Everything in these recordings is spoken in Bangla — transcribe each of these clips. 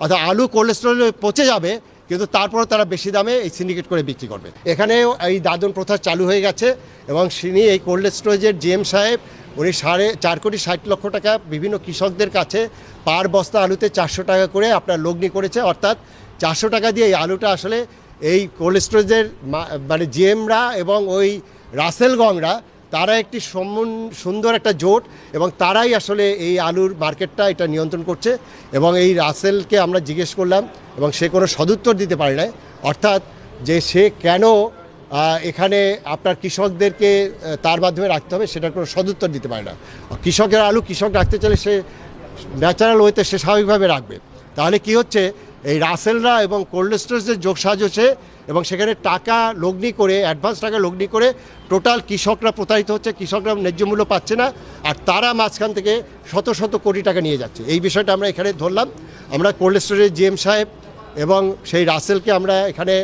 অর্থাৎ আলু কোল্ড পচে যাবে, কিন্তু তারপরও তারা বেশি দামে এই সিন্ডিকেট করে বিক্রি করবে। এখানেও এই দাদন প্রথা চালু হয়ে গেছে এবং তিনি এই কোল্ড স্টোরেজের জিএম সাহেব, উনি সাড়ে চার কোটি ষাট লক্ষ টাকা বিভিন্ন কৃষকদের কাছে পার বস্তা আলুতে চারশো টাকা করে আপনার লগ্নি করেছে। অর্থাৎ চারশো টাকা দিয়ে এই আলুটা আসলে এই কোল্ড স্টোরেজের মানে জিএমরা এবং ওই রাসেলগংরা তারা একটি সুন্দর একটা জোট এবং তারাই আসলে এই আলুর মার্কেটটা এটা নিয়ন্ত্রণ করছে এবং এই রাসেলকে আমরা জিজ্ঞেস করলাম এবং সে কোনো সদুত্তর দিতে পারে না অর্থাৎ যে সে কেন এখানে আপনার কৃষকদেরকে তার মাধ্যমে রাখতে হবে সেটার কোনো সদুত্তর দিতে পারে না। কৃষকের আলু কৃষক রাখতে চাইলে সে ন্যাচারাল ওয়েতে সে স্বাভাবিকভাবে রাখবে। তাহলে কি হচ্ছে এই রাসেলরা এবং কোল্ড স্টোরেজের যোগ সাজছে এবং সেখানে টাকা লগ্নি করে অ্যাডভান্স টাকা লগ্নি করে টোটাল কৃষকরা প্রতারিত হচ্ছে, কৃষকরা ন্যায্য মূল্য পাচ্ছে না আর তারা মাঝখান থেকে শত শত কোটি টাকা নিয়ে যাচ্ছে। এই বিষয়টা আমরা এখানে ধরলাম। আমরা কোল্ড স্টোরেজের জিএম সাহেব এবং সেই রাসেলকে আমরা এখানে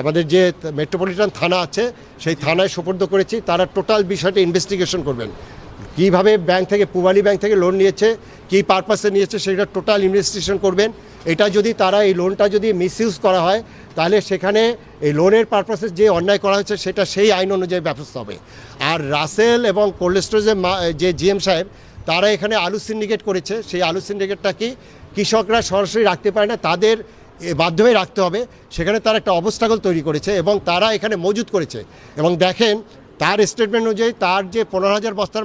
আমাদের যে মেট্রোপলিটন থানা আছে, সেই থানায় সোপর্দ করেছি। তারা টোটাল বিষয়টা ইনভেস্টিগেশন করবেন। কীভাবে ব্যাংক থেকে, পুবালি ব্যাংক থেকে লোন নিয়েছে, কী পারপাসে নিয়েছে, সেটা টোটাল ইনভেস্টিগেশন করবেন। এটা যদি তারা এই লোনটা যদি মিসইউজ করা হয়, তাহলে সেখানে এই লোনের পারপাসে যে অন্যায় করা হয়েছে, সেটা সেই আইন অনুযায়ী ব্যবস্থা হবে। আর রাসেল এবং কোল্ড স্টোরেজের যে জিএম সাহেব, তারা এখানে আলু সিন্ডিকেট করেছে। সেই আলু সিন্ডিকেটটা কি কৃষকরা সরাসরি রাখতে পারে না, তাদের মাধ্যমে রাখতে হবে। সেখানে তারা একটা অবস্থাগল তৈরি করেছে এবং তারা এখানে মজুত করেছে। এবং দেখেন, তার স্টেটমেন্ট অনুযায়ী তার যে পনেরো হাজার বস্তার